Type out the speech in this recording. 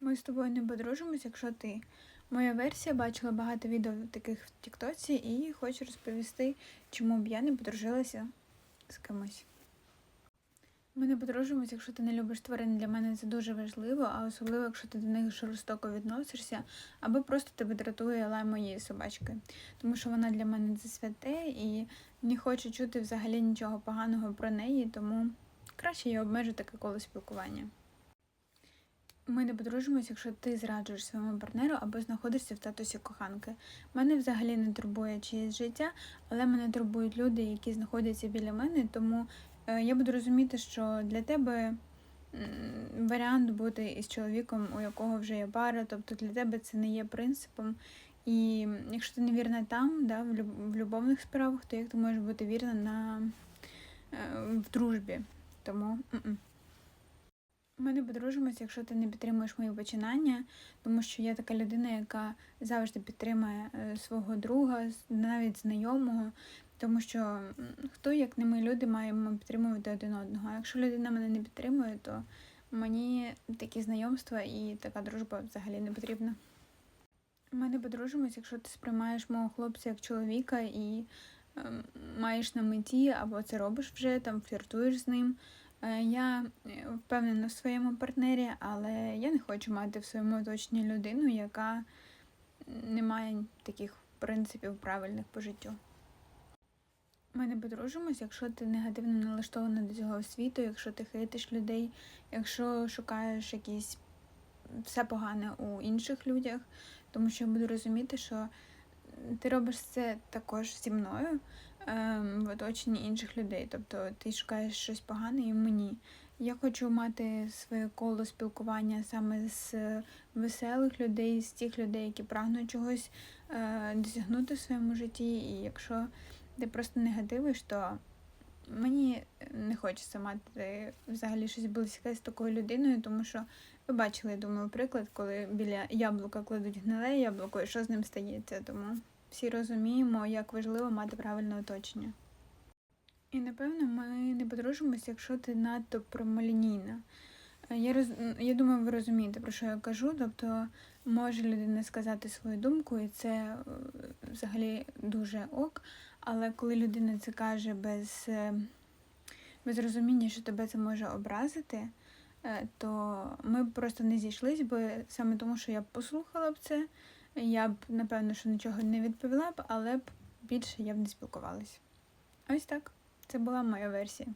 Ми з тобою не подружимось, якщо ти. Моя версія бачила багато відео таких в Тіктоці і хочу розповісти, чому б я не подружилася з кимось. Ми не подружимось, якщо ти не любиш тварин. Для мене це дуже важливо, а особливо, якщо ти до них жорстоко відносишся, або просто тебе дратує лай моєї собачки. Тому що вона для мене це святе і не хочу чути взагалі нічого поганого про неї, тому краще я обмежу таке коло спілкування. Ми не подружимось, якщо ти зраджуєш своєму партнеру або знаходишся в статусі коханки. Мене взагалі не турбує чиєсь життя, але мене турбують люди, які знаходяться біля мене, тому е, я буду розуміти, що для тебе варіант бути із чоловіком, у якого вже є пара, тобто для тебе це не є принципом. І якщо ти не вірна там, да, в любовних справах, то як ти можеш бути вірна на, е, в дружбі? Тому. Ми не подружимося, якщо ти не підтримуєш мої починання, тому що я така людина, яка завжди підтримує е, свого друга, навіть знайомого, тому що хто, як не ми люди, маємо підтримувати один одного. А якщо людина мене не підтримує, то мені такі знайомства і така дружба взагалі не потрібна. Ми не подружимось, якщо ти сприймаєш мого хлопця як чоловіка і ем, маєш на меті, або це робиш вже, там фліртуєш з ним. Е, Я е, впевнена в своєму партнері, але я не хочу мати в своєму оточенні людину, яка не має таких принципів правильних по життю. Ми не подружимось, якщо ти негативно налаштована до цього світу, якщо ти хейтиш людей, якщо шукаєш якісь все погане у інших людях, тому що я буду розуміти, що ти робиш це також зі мною в оточенні інших людей. Тобто ти шукаєш щось погане і мені. Я хочу мати своє коло спілкування саме з веселих людей, з тих людей, які прагнуть чогось е, досягнути в своєму житті. І якщо ти просто негативиш, то мені не хочеться мати взагалі щось близьке з такою людиною, тому що ви бачили, я думаю, приклад, коли біля яблука кладуть гниле яблуко, і що з ним стається. Тому всі розуміємо, як важливо мати правильне оточення. І напевно ми не подружимося, якщо ти надто прямолінійна. Е, Я, роз... я думаю, ви розумієте, про що я кажу. Тобто може людина сказати свою думку, і це е, взагалі дуже ок. Але коли людина це каже без, е, без розуміння, що тебе це може образити, то ми б просто не зійшлись би саме тому, що я послухала б це, я б, напевно, що нічого не відповіла б, але б більше я б не спілкувалась. Ось так. Це була моя версія.